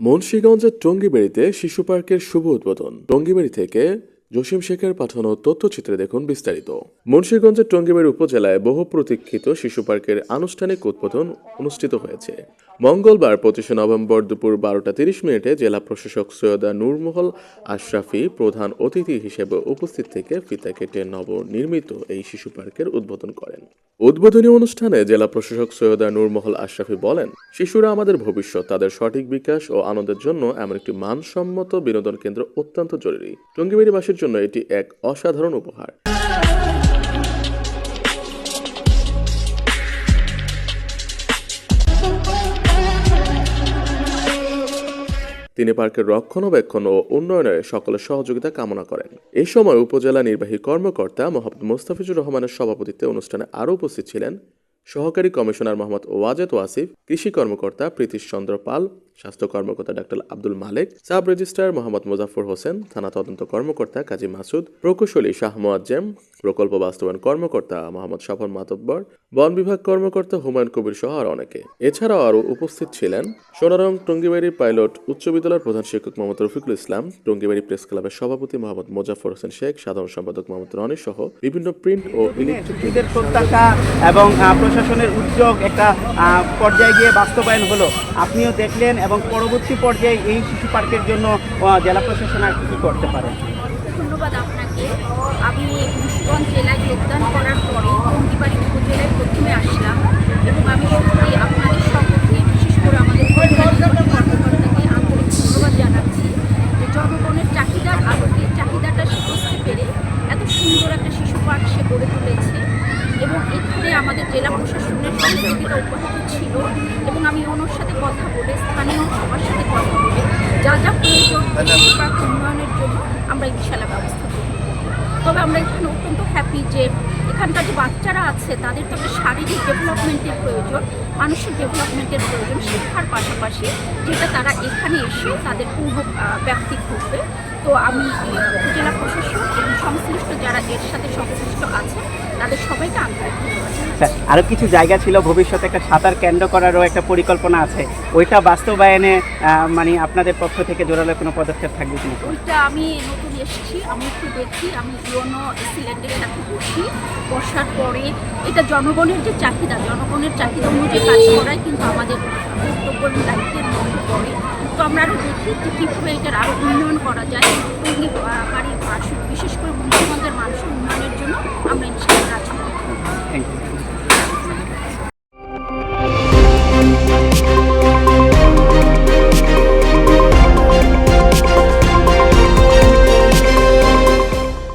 মুন্সীগঞ্জের টঙ্গিবাড়িতে শিশু পার্কের শুভ উদ্বোধন। টঙ্গিবাড়ি থেকে জসিম শেখের পাঠানো তথ্যচিত্রে দেখুন বিস্তারিত। মুন্সীগঞ্জের টঙ্গিবাড়ি উপজেলায় বহু প্রতীক্ষিত শিশু পার্কের আনুষ্ঠানিক উদ্বোধন অনুষ্ঠিত হয়েছে। মঙ্গলবার পঁচিশে নভেম্বর দুপুর বারোটা তিরিশ মিনিটে জেলা প্রশাসক সৈয়দা নূরমহল আশরাফি প্রধান অতিথি হিসেবে উপস্থিত থেকে ফিতা কেটে নবনির্মিত এই শিশু পার্কের উদ্বোধন করেন। উদ্বোধনী অনুষ্ঠানে জেলা প্রশাসক সৈয়দা নূরমহল আশরাফি বলেন, শিশুরা আমাদের ভবিষ্যৎ, তাদের সঠিক বিকাশ ও আনন্দের জন্য এমন একটি মানসম্মত বিনোদন কেন্দ্র অত্যন্ত জরুরি। টঙ্গিবাড়িবাসীর জন্য এটি এক অসাধারণ উপহার। তিনি পার্কের রক্ষণাবেক্ষণ ও উন্নয়নের সকলের সহযোগিতা কামনা করেন। এই সময় উপজেলা নির্বাহী কর্মকর্তা মোহাম্মদ মোস্তাফিজুর রহমানের সভাপতিত্বে অনুষ্ঠানে আরও উপস্থিত ছিলেন সহকারী কমিশনার মোহাম্মদ ওয়াজেদ ওয়াসিফ, কৃষি কর্মকর্তা প্রীতিশ চন্দ্র পাল স্বাস্থ্য কর্মকর্তা doctor Abdul Malek, sub registrar Mohammad Muzaffar Hossain, থানা তদন্ত কর্মকর্তা কাজী মাসুদ, প্রকৌশলী শাহ মোয়াজ্জেম, প্রকল্প বাস্তবায়ন কর্মকর্তা মোহাম্মদ স্বপন মাতব্বর, বন বিভাগ কর্মকর্তা হুমায়ুন কবির সহ আর অনেকে। এছাড়াও আরও উপস্থিত ছিলেন সোনারং টঙ্গিবাড়ি পাইলট উচ্চ বিদ্যালয়ের প্রধান শিক্ষক মোহাম্মদ রফিকুল ইসলাম, টঙ্গিবাড়ি প্রেস ক্লাবের সভাপতি মোহাম্মদ মোজাফর হোসেন শেখ, সাধারণ সম্পাদক মোহাম্মদ রনি সহ বিভিন্ন প্রিন্ট ও ইলেকট্রিক ঈদের প্রত্যাশা এবং প্রশাসনের উদ্যোগ একটা পর্যায়ে গিয়ে বাস্তবায়ন হলো। আপনিও দেখলেন এবং পরবর্তী পর্যায়ে এই শিশু পার্কের জন্য জেলা প্রশাসন আর কি করতে পারে? ধন্যবাদ আপনাকে। আপনি জেলায় যোগদান করার পরে টঙ্গিবাড়ি উপজেলায় প্রথমে আসলাম এবং আমি সত্যি আপনাদের সকলকে বিশেষ করে আমাদের পরিবারের কর্মকর্তাকে আন্তরিক ধন্যবাদ জানাচ্ছি যে জনগণের চাহিদার আলোকে চাহিদাটা সে বুঝতে পেরে এত সুন্দর একটা শিশু পার্ক সে গড়ে তুলেছে এবং এখানে আমাদের জেলা প্রশাসনের অব্যাহত ছিল এবং আমি ওনার সাথে কথা বলে স্থানীয় সবার সাথে কথা বলে যা যা প্রয়োজন শিশু উন্নয়নের জন্য আমরা ইনশাল্লাহ ব্যবস্থা করব। তবে আমরা এখানে অত্যন্ত হ্যাপি যে এখানকার যে বাচ্চারা আছে তাদের তো শারীরিক ডেভেলপমেন্টের প্রয়োজন মানসিক ডেভেলপমেন্টের প্রয়োজন শিক্ষার পাশাপাশি যেটা তারা এখানে এসে তাদের পূর্ব ব্যাপ্তি ঘটবে তো আমি উপজেলা প্রশাসন এবং সংশ্লিষ্ট যারা এর সাথে সংশ্লিষ্ট আছে তাদের সবাইকে আন্তরিক ধন্যবাদ। জানাচ্ছি। আচ্ছা, আরও কিছু জায়গা ছিল ভবিষ্যতে একটা সাঁতার কেন্দ্র করারও একটা পরিকল্পনা আছে। ওইটা বাস্তবায়নে মানে আপনাদের পক্ষ থেকে জোরালো কোনো পদক্ষেপ থাকবে কিনা? ওইটা আমি নতুন এসেছি আমি একটু দেখি আমি ইউনো সিলেন্ডের সাথে বসি বসার পরে এটা জনগণের যে চাহিদা জনগণের চাহিদা অনুযায়ী কাজ করাই কিন্তু আমাদের কর্তব্য দায়িত্বের মধ্যে পড়ে। তো আমরা আরও দেখি যে কীভাবে এটার আরও উন্নয়ন করা যায়। টঙ্গি